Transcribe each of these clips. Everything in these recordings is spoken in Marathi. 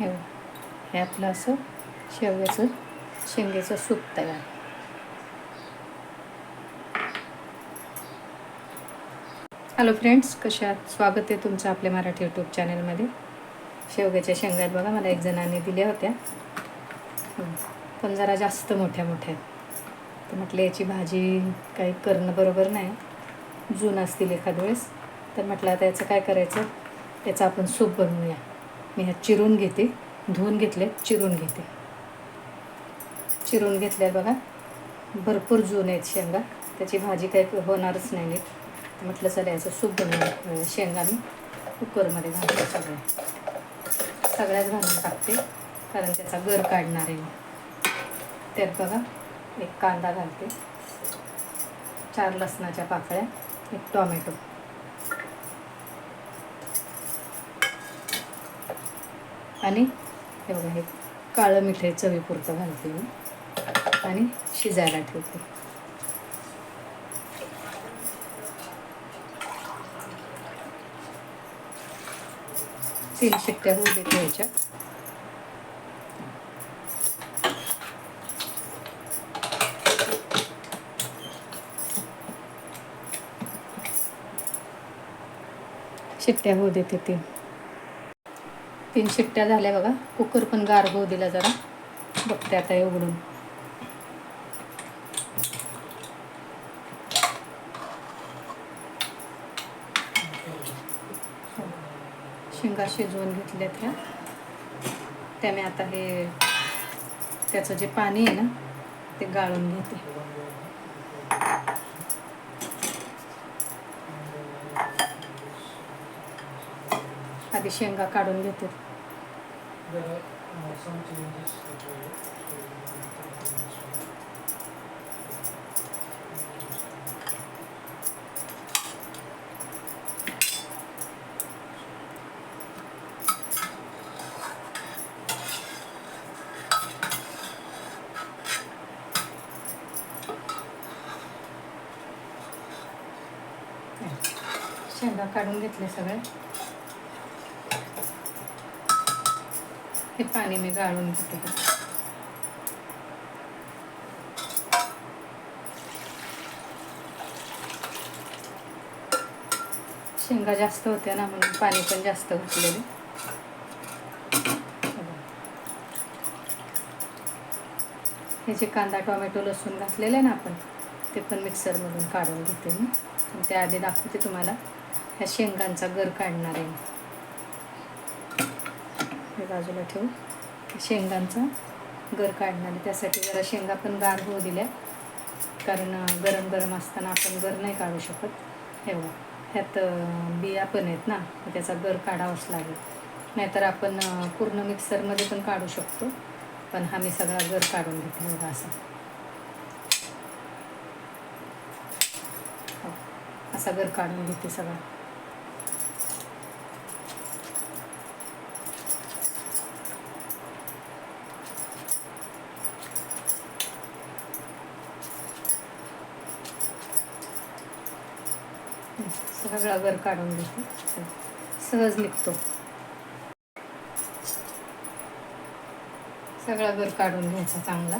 हे हे आपलं असं शेवग्याचं शेंगेचं सूप तयार. हॅलो फ्रेंड्स कशा आहात? स्वागत आहे तुमचं आपल्या मराठी यूट्यूब चॅनलमध्ये शेवग्याच्या शेंगात बघा मला एक जणांनी दिल्या होत्या. पण जरा जास्त मोठ्या मोठ्या तर म्हटलं याची भाजी काही करणं बरोबर नाही. जून असतील एखाद वेळेस. तर म्हटलं आता याचं काय करायचं? याचं आपण सूप बनवूया. मी ह्या चिरून घेते. धुवून घेतले चिरून घेते. चिरून घेतल्या बघा. भरपूर जून आहेत शेंगा. त्याची भाजी काही होणारच नाही नीट. म्हटलं चला याचं सूप बनवून शेंगा मी कुकरमध्ये घालते सगळ्या सगळ्याच घालून टाकते कारण त्याचा गर काढणार आहे त्यात बघा एक कांदा घालते. चार लसणाच्या पाकळ्या एक टॉमॅटो. आणि हे बघा हे काळं मिठाई चवीपुरतं घालते मी. आणि शिजायला ठेवते. तीन शिट्ट्या होऊ देते ह्याच्या शिट्ट्या होऊ देते तीन. तीन शिट्ट्या झाल्या बघा. कुकर पण गार होऊ दिला जरा. बघते आता हे उघडून. शेंगा शिजवून घेतल्या ह्या. त्या मी आता हे त्याचं जे पाणी आहे ना ते गाळून घेते. आधी शेंगा काढून घेते शेंगा काढून घेतले सगळे. हे पाणी मी गाळून घेते शेंगा जास्त होत्या ना म्हणून पाणी पण जास्त घातलेले हे जे कांदा टोमॅटो लसूण घातलेलं आहे ना आपण ते पण मिक्सरमधून काढून घेते मी. त्याआधी दाखवते तुम्हाला. ह्या शेंगांचा गर काढणार आहे मी. हे बाजूला ठेवू. शेंगांचा गर काढणार आहे त्यासाठी जरा शेंगा पण गार होऊ दिल्या. कारण गरम गरम असताना आपण गर नाही काढू शकत. हे बघा. ह्यात बिया पण आहेत ना. त्याचा गर काढावाच लागेल. नाहीतर आपण पूर्ण मिक्सरमध्ये पण काढू शकतो. पण हा मी सगळा गर काढून घेते बघा असा. हो, असा गर काढून घेते सगळा. सगळा वर काढून घेते. सहज निघतो. सगळा वर काढून घ्यायचा चांगला.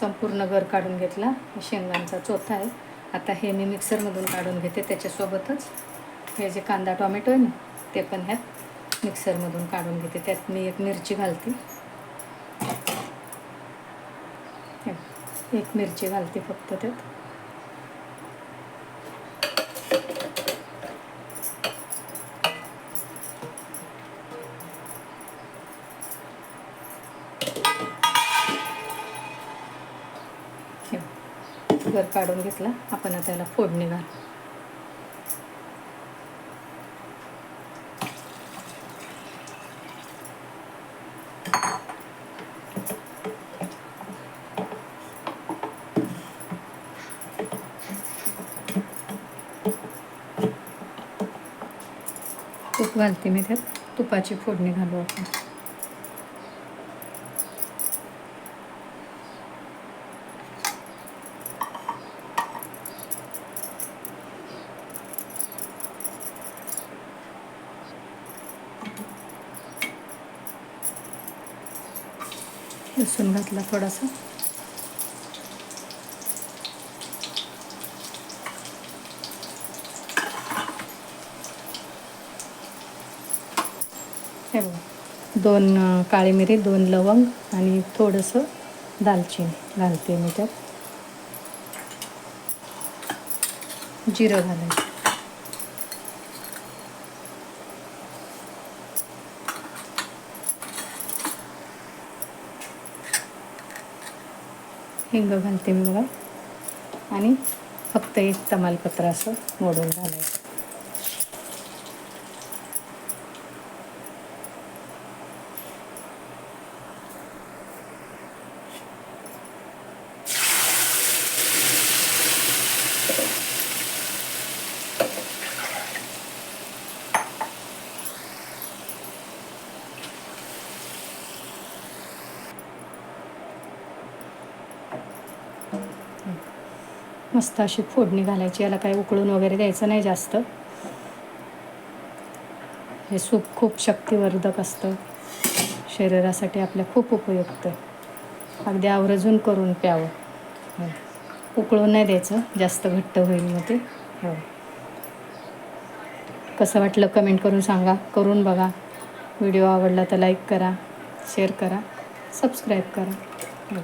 संपूर्ण गर काढून घेतला. शेंगांचा चोथा आहे. आता हे मी मिक्सरमधून काढून घेते त्याच्यासोबतच. हे जे कांदा टोमॅटो आहे ना ते पण ह्यात. मिक्सरमधून काढून घेते. त्यात मी एक मिरची घालते. एक मिरची घालते फक्त त्यात. गर काढून घेतला. आपण त्याला फोडणी घाल. घालते मैं तुपा तुपाची घू आप लसून लसूण घातला थोडासा. हे बघ. दोन काळी मिरी दोन लवंग आणि थोडंसं दालचिनी घालते मी त्यात. जिरं घालायचं. हिंग घालते मी बघा. आणि फक्त एक तमालपत्र असं मोडून घालायचं. मस्त अशी फोडणी घालायची याला काही उकळून वगैरे द्यायचं नाही जास्त. हे सूप खूप शक्तिवर्धक असतं. शरीरासाठी आपल्या खूप उपयुक्त. आहे. अगदी आवर्जून करून प्यावं. उकळून नाही द्यायचं जास्त घट्ट होईल मग ते. हो. कसं वाटलं कमेंट करून सांगा. करून बघा. व्हिडिओ आवडला तर लाईक करा शेअर करा सबस्क्राईब करा. हो.